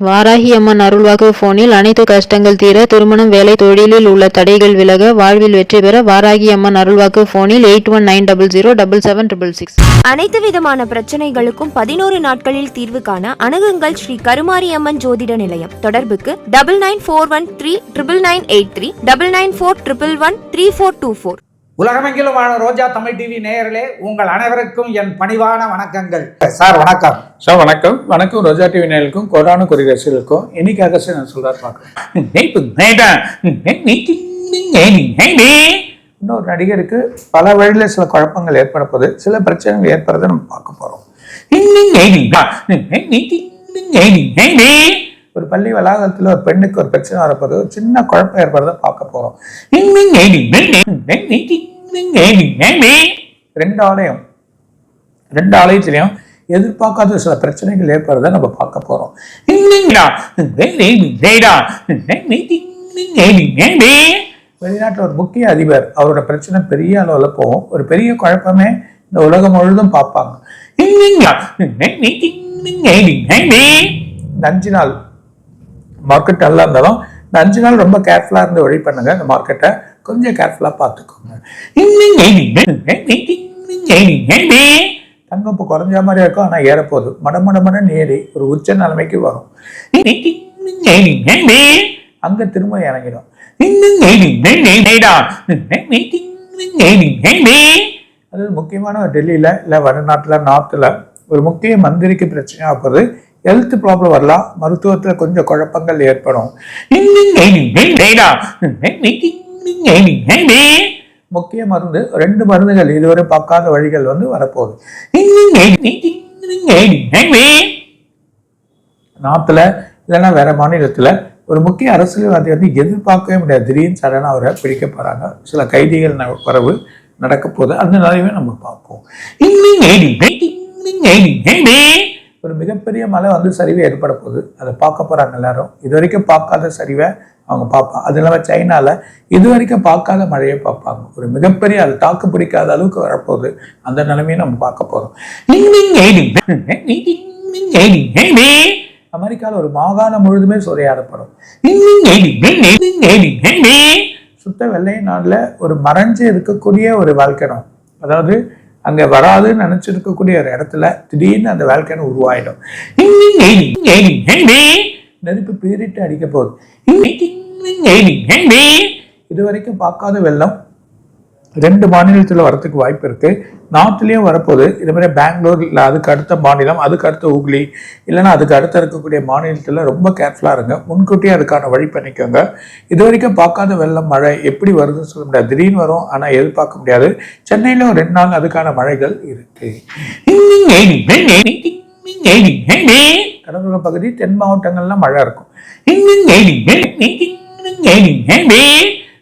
வாராகி அம்மன் அருள்வாக்கு போனில் அனைத்து கஷ்டங்கள் தீர திருமணம் வேலை தொழிலில் உள்ள தடைகள் விலக வாழ்வில் வெற்றி பெற வாராகி அம்மன் அருள்வாக்கு போனில் eight one nine double zero double seven triple six அனைத்து விதமான பிரச்சனைகளுக்கும் பதினோரு நாட்களில் தீர்வு காண அணுகுங்கள் ஸ்ரீ கருமாரி அம்மன் ஜோதிட நிலையம். தொடர்புக்கு double nine four one three triple nine eight three double nine four triple one three four two four உலகமெங்கிலும் வாழும் ரோஜா தமிழ் டிவி நேயர்களே உங்கள் அனைவருக்கும் என் பணிவான வணக்கங்கள் சார் வணக்கம் சார் வணக்கம் வணக்கம் ரோஜா டிவி நேயர்களுக்கும் கொரோனா குறி ரசிகளுக்கும் இன்னைக்கு அகசி நான் சொல்றாரு பார்க்கலாம் இன்னொரு நடிகருக்கு பல வழியில் சில குழப்பங்கள் ஏற்பட சில பிரச்சனைகள் ஏற்படுறதை நம்ம பார்க்க போறோம் ஒரு பள்ளி வளாகத்தில் ஒரு பெண்ணுக்கு ஒரு பிரச்சனை வரப்போது ஒரு சின்ன குழப்பம் ஏற்படுறதை பார்க்க போறோம் ரெண்டு ஆலயம். ரெண்டு ஆலயத்திலையும் எதிர்பார்க்காத சில பிரச்சனைகள் ஏற்படுறத நம்ம பார்க்க போறோம். வெளிநாட்டில் ஒரு முக்கிய அதிபர் அவரோட பிரச்சனை பெரிய அளவில் போகும். ஒரு பெரிய குழப்பமே இந்த உலகம் முழுதும் பார்ப்பாங்க. இந்த அஞ்சு நாள் மார்க்கெட் நல்லா இருந்தாலும் இந்த அஞ்சு நாள் ரொம்ப கேர்ஃபுல்லாக இருந்து வழி பண்ணுங்க இந்த மார்க்கெட்டை கொஞ்சம் கேர்ஃபுல்லாக பார்த்துக்கோங்க தங்கம் இப்போ குறைஞ்ச மாதிரி இருக்கும் ஆனால் ஏறப்போகுது மட மட மடன்னு ஒரு உச்ச நிலைமைக்கு வரும் அங்க திரும்ப இறங்கிடும் அது முக்கியமான டெல்லியில இல்லை வடநாட்டில் நார்த்தில் ஒரு முக்கிய மந்திரிக்கு பிரச்சனை ஆகுது ஹெல்த் ப்ராப்ளம் வரலாம் மருத்துவத்துல கொஞ்சம் குழப்பங்கள் ஏற்படும் முக்கிய மருந்து ரெண்டு மருந்துகள் இதுவரை பார்க்காத வழிகள் வந்து வரப்போகுது நாத்துல இல்லைன்னா வேற மாநிலத்தில் ஒரு முக்கிய அரசியல்வாதி வந்து எதிர்பார்க்கவே முடியாது திடீர்னு சடனாக அவரை பிடிக்க போகிறாங்க சில கைதிகள் ந- வரவு நடக்க போகுது அந்த நிலையுமே நம்ம பார்ப்போம் ஒரு மிகப்பெரிய மழை வந்து சரிவு ஏற்பட போகுது அதை பார்க்க போகிறாங்க எல்லாரும் இது வரைக்கும் பார்க்காத சரிவை அவங்க பார்ப்பாங்க அது இல்லாமல் சைனால இது வரைக்கும் பார்க்காத மழையை பார்ப்பாங்க ஒரு மிகப்பெரிய அது தாக்கு பிடிக்காத அளவுக்கு வரப்போகுது அந்த நிலைமையை நம்ம பார்க்க போகிறோம் அமெரிக்காவில் ஒரு மாகாணம் முழுதுமே சூறையாடப்படும் சுத்த வெள்ளை நாளில் ஒரு மறைஞ்சு இருக்கக்கூடிய ஒரு வாழ்க்கை அதாவது அங்கே வராதுன்னு நினச்சிருக்கக்கூடிய ஒரு இடத்துல திடீர்னு அந்த வாழ்க்கையான உருவாயிடும் நெருப்பு பீரிட்டு அடிக்க போகுது இது வரைக்கும் பார்க்காத வெள்ளம் ரெண்டு மாநிலத்தில் வரத்துக்கு வாய்ப்பு இருக்குது நார்த்லேயும் வரப்போகுது. இது மாதிரி பெங்களூர் இல்லை அதுக்கு அடுத்த மாநிலம் அதுக்கு அடுத்த ஹூக்ளி இல்லைன்னா அதுக்கு அடுத்த இருக்கக்கூடிய மாநிலத்தில் ரொம்ப கேர்ஃபுல்லாக இருங்க. முன்கூட்டியே அதுக்கான வழி பண்ணிக்கோங்க. இது வரைக்கும் பார்க்காத வெள்ளம் மழை எப்படி வருதுன்னு சொல்ல முடியாது. திடீர்னு வரும் ஆனால் எதிர்பார்க்க முடியாது. சென்னையில் ரெண்டு நாள் அதுக்கான மழைகள் இருக்குது கடலோர பகுதி தென் மாவட்டங்கள்லாம் மழை இருக்கும்.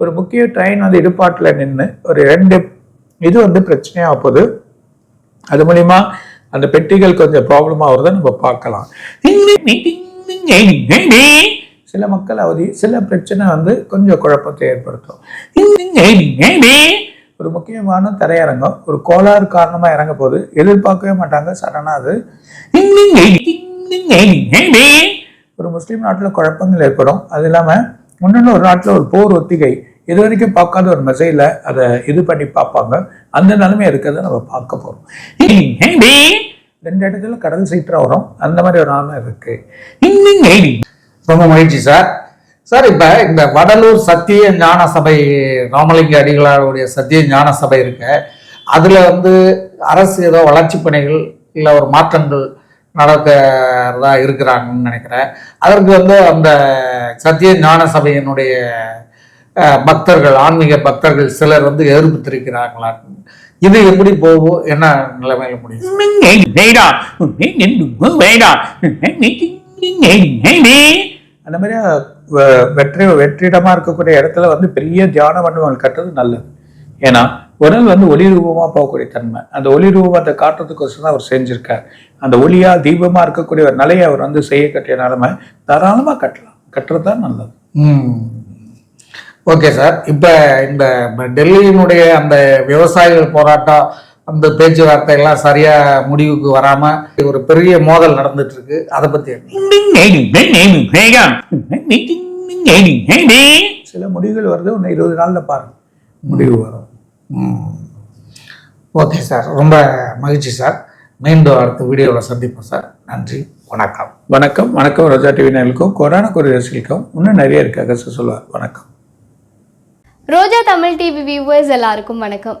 ஒரு முக்கிய ட்ரெயின் வந்து இடுப்பாட்டில் நின்று ஒரு ரெண்டு இது வந்து பிரச்சனையாக போகுது அது மூலிமா அந்த பெட்டிகள் கொஞ்சம் ப்ராப்ளம் ஆகுறத நம்ம பார்க்கலாம் சில மக்கள் அவதி சில பிரச்சனை வந்து கொஞ்சம் குழப்பத்தை ஏற்படுத்தும் ஒரு முக்கியமான திரையரங்கம் ஒரு கோளாறு காரணமாக இறங்க போது எதிர்பார்க்கவே மாட்டாங்க சடனாக அது ஒரு முஸ்லீம் நாட்டில் குழப்பங்கள் ஏற்படும் அது இல்லாமல் முன்னொன்று ஒரு நாட்டில் ஒரு போர் ஒத்திகை. இது வரைக்கும் பார்க்காத ஒரு மெசையில் அதை இது பண்ணி பார்ப்பாங்க. அந்த நிலைமை இருக்கிறத நம்ம பார்க்க போகிறோம் ரெண்டு இடத்துல கடல் சீற்றா வரும் அந்த மாதிரி ஒரு நாளும் இருக்கு. ரொம்ப மகிழ்ச்சி சார். சார் இப்ப இந்த வடலூர் சத்திய ஞான சபை ராமலிங்க அடிகளாருடைய சத்திய ஞான சபை இருக்கு. அதுல வந்து அரசு ஏதோ வளர்ச்சி பணிகள் இல்ல ஒரு மாற்றங்கள் நடக்கிறதா இருக்கிறாங்கன்னு நினைக்கிறேன். அதற்கு வந்து அந்த சத்திய ஞான சபையினுடைய பக்தர்கள் ஆன்மீக பக்தர்கள் சிலர் வந்து எதிர்ப்பு தெரிவிக்கிறாங்களா இது எப்படி போகும் என்ன நிலைமையில முடியும் அந்த மாதிரி வ- வெற்றி வெற்றிடமா இருக்கக்கூடிய இடத்துல வந்து பெரிய தியான மண்டபங்கள் கட்டுறது நல்லது. ஏன்னா உடல் வந்து ஒளி ரூபமா போகக்கூடிய தன்மை அந்த ஒளி ரூபத்தை காட்டுறதுக்கோசரம் தான் அவர் செஞ்சிருக்கார் அந்த ஒளியா தீபமா இருக்கக்கூடிய ஒரு நிலையை அவர் வந்து செய்ய கட்டிய நிலைமை தாராளமா கட்டலாம் கட்டுறது தான் நல்லது ஓகே சார் இப்போ இந்த டெல்லியினுடைய அந்த விவசாயிகள் போராட்டம் அந்த பேச்சுவார்த்தை எல்லாம் சரியா முடிவுக்கு வராம ஒரு பெரிய மோதல் நடந்துட்டு இருக்கு அதை பத்தி? சில முடிவுகள் வருது இன்னும் இருபது நாள்ல பாருங்க முடிவு வரும் ஓகே சார் ரொம்ப மகிழ்ச்சி சார். மீண்டும் அடுத்த வீடியோவில் சந்திப்போம் சார். நன்றி வணக்கம். வணக்கம் வணக்கம் ரோஜா டிவி நேயர்களுக்கும் கொரோனா கொரியர்ஸ்களுக்கும் இன்னும் நிறைய இருக்காக சொல்லுவார். வணக்கம். ரோஜா தமிழ் டிவி வியூவர்ஸ் எல்லாருக்கும் வணக்கம்.